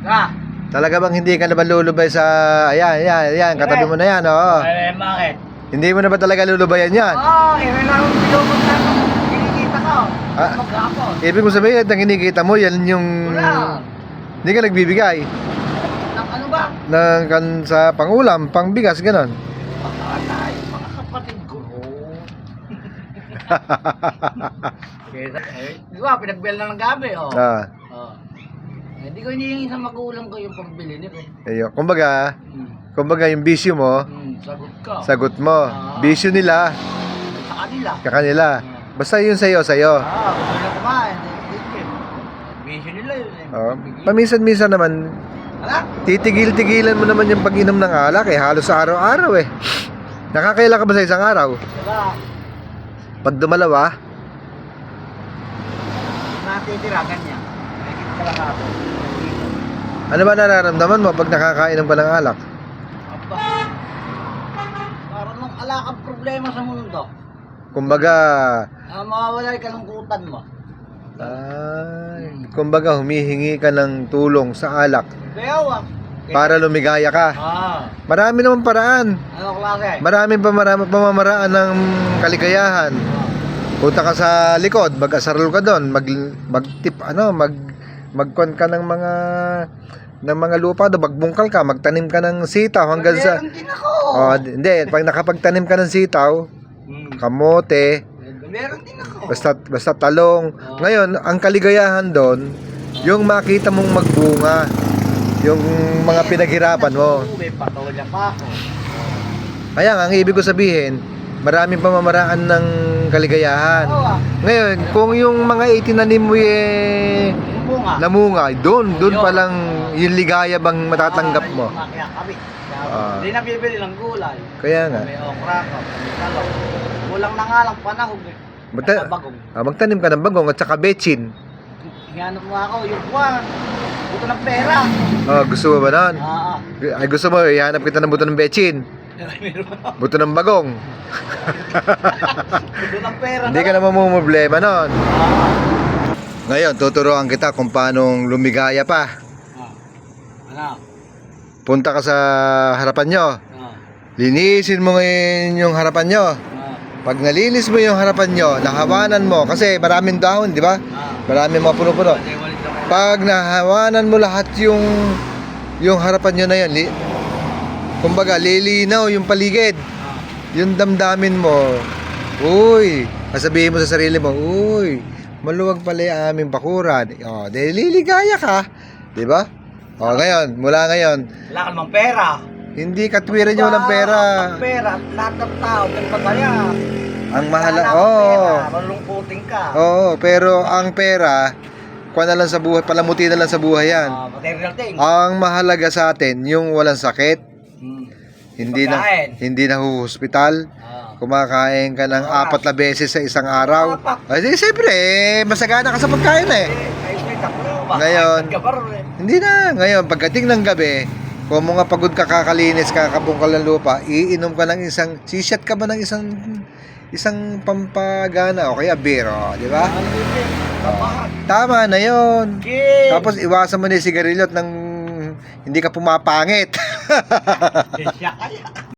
Ka. Talaga bang hindi ka naman lulubay sa... Ayan, ayan, ayan. Katabi mo na yan, oo. Eh, bakit? Hindi mo na ba talaga lulubayan yan? Oo, eh, may lang pinupot na ako. Kinikita ko. Ah. Maghapon. Ibig mo sabihin, ang kinikita mo, yan yung... Wala. Hindi ka nagbibigay Ng ano ba? ng kan sa pangulam, pangbigas, ganon. Patay, mga kapatid ko. Kaya, eh, di ba, pinagbel na ng gabi, oh. ah, Oh. Eh, di ko hinihingi sa magulang ko yung pambili nito. ayun. Kumbaga, Hmm. kumbaga yung bisyo mo, Hmm, sagot ka. sagot mo. Bisyo nila, Sa kanila. ka kanila. Basta yun sa'yo, sa'yo. Ah, gusto nila kumain. Sige. Vision nila yun eh. Oh, paminsan-minsan naman, Wala. titigil-tigilan mo naman yung pag-inom ng alak eh. Halos araw-araw eh. Nakakailan ka ba sa isang araw? Diba, Pag dumalawa, natitira ganyan. Ano ba nararamdaman mo pag nakakainom ka ng alak? Aba. Parang nung alakang problema sa mundo. Kumbaga, Ah, mawawala yung kalungkutan mo. ay, kumbaga humihingi ka ng tulong sa alak Kaya wag. para lumigaya ka. Ah, Marami naman paraan. ano klase? Maraming pamarama, pamamaraan ng kaligayahan. Punta ka sa likod, mag-asarol ka doon, mag magtip ano, mag magkon ka ng mga ng mga lupa do, magbungkal ka, magtanim ka ng sitaw hanggang sa Meron din ako. Oh, hindi, pag nakapagtanim ka ng sitaw, Hmm. kamote, Meron din ako. basta basta talong. Ngayon, ang kaligayahan doon, yung makita mong magbunga, yung mga pinaghirapan mo. May patola pa ako. Kaya nga, ang ibig ko sabihin, maraming pamamaraan ng kaligayahan. Oo ah. Ngayon, kung yung mga itinanim mo eh, Yung bunga. namunga, doon, doon pa lang yung ligaya bang matatanggap mo. Kaya kami. Ah. Hindi nabibili ng gulay. Kaya nga, May okra ka, may talong. Kulang na nga lang panahon eh. Magta- bagong. ah, magtanim ka ng bagong at saka bechin. Ingano mo ako, yung buwan. Buto ng pera. Oh, gusto mo ba nun? Ah, Ay, gusto mo, ihanap kita ng buto ng bechin. Buto ng bagong. buto ng pera. Hindi ka naman problema nun. Ah, Ngayon, tuturuan kita kung paano lumigaya pa. ah. Ano? Punta ka sa harapan nyo. Ah, Linisin mo ngayon yung harapan nyo. ah, Pag nalinis mo yung harapan nyo, nahawanan mo, kasi maraming dahon, di ba? ah. Maraming mga puno-puno. Pag nahawanan mo lahat yung yung harapan nyo na yun, li, kumbaga, lilinaw yung paligid. Ah, Yung damdamin mo, uy, sasabihin mo sa sarili mo, uy, maluwag pala yung aming bakuran. O, dahil liligaya ka. Di ba? O, ngayon, mula ngayon, Wala ka namang pera. hindi katwiran nyo ng pera. Ang pera, lahat ng tao, pataya. Ang mahala, oo. pera, malulungkutin ka. Oo, pero ang pera, kuha na lang sa buhay, palamuti na lang sa buhay yan. Ah, material thing. Ang mahalaga sa atin, yung walang sakit, Hmm. hindi na Pagkain. hindi na huhospital, Ah. Kumakain ka ng apat na beses sa isang araw. Ay, di, siyempre, eh, masagana ka sa pagkain eh. Ngayon. Hindi na. Ngayon, pagdating ng gabi, kung mga pagod ka kakalinis, kakabungkal ng lupa, iinom ka ng isang, sishat ka ba ng isang, isang pampagana o kaya beer, di ba? Tama na yon. Tapos iwasan mo na yung sigarilyo at nang hindi ka pumapangit.